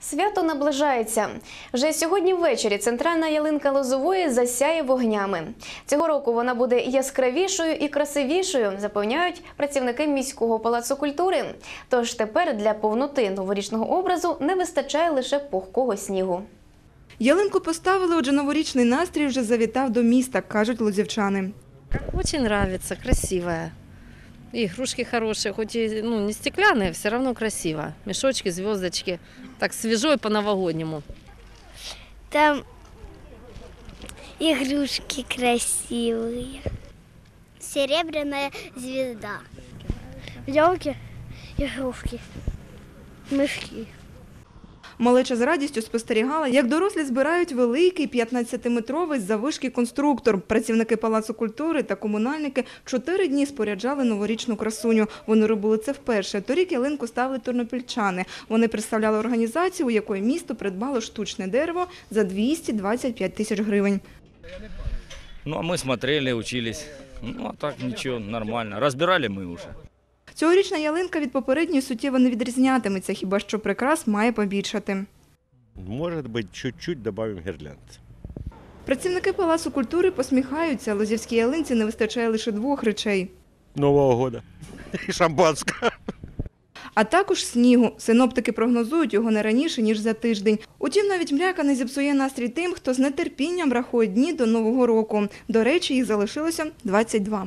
Свято наближається. Вже сьогодні ввечері центральна ялинка Лозової засяє вогнями. Цього року вона буде яскравішою і красивішою, запевняють працівники міського палацу культури. Тож тепер для повноти новорічного образу не вистачає лише пухкого снігу. Ялинку поставили, отже, новорічний настрій вже завітав до міста, кажуть лозівчани. Очень нравится, красивая. И игрушки хорошие, хоть и ну, не стеклянные, все равно красиво. Мешочки, звездочки. Так свежо и по-новогоднему. Там игрушки красивые. Серебряная звезда. Елки, игрушки, мышки. Малеча з радістю спостерігала, як дорослі збирають великий 15-метровий завишки конструктор. Працівники палацу культури та комунальники чотири дні споряджали новорічну красуню. Вони робили це вперше. Торік ялинку ставили тернопільчани. Вони представляли організацію, у якої місто придбало штучне дерево за 225 тисяч гривень. Ну, а мы смотрели, учились. Ну, а так ничего, нормально. Разбирали мы уже. Цьогорічна ялинка від попередньої суттєво не відрізнятиметься, хіба що прикрас має побільшати. Может быть, чуть-чуть добавим гирлянд. Працівники палацу культури посміхаються. Лозівській ялинці не вистачає лише двох речей. Нового года. И шампанского. А також снігу. Синоптики прогнозують його не раніше, ніж за тиждень. Утім, навіть мряка не зіпсує настрій тим, хто з нетерпінням рахує дні до Нового року. До речі, їх залишилося 22.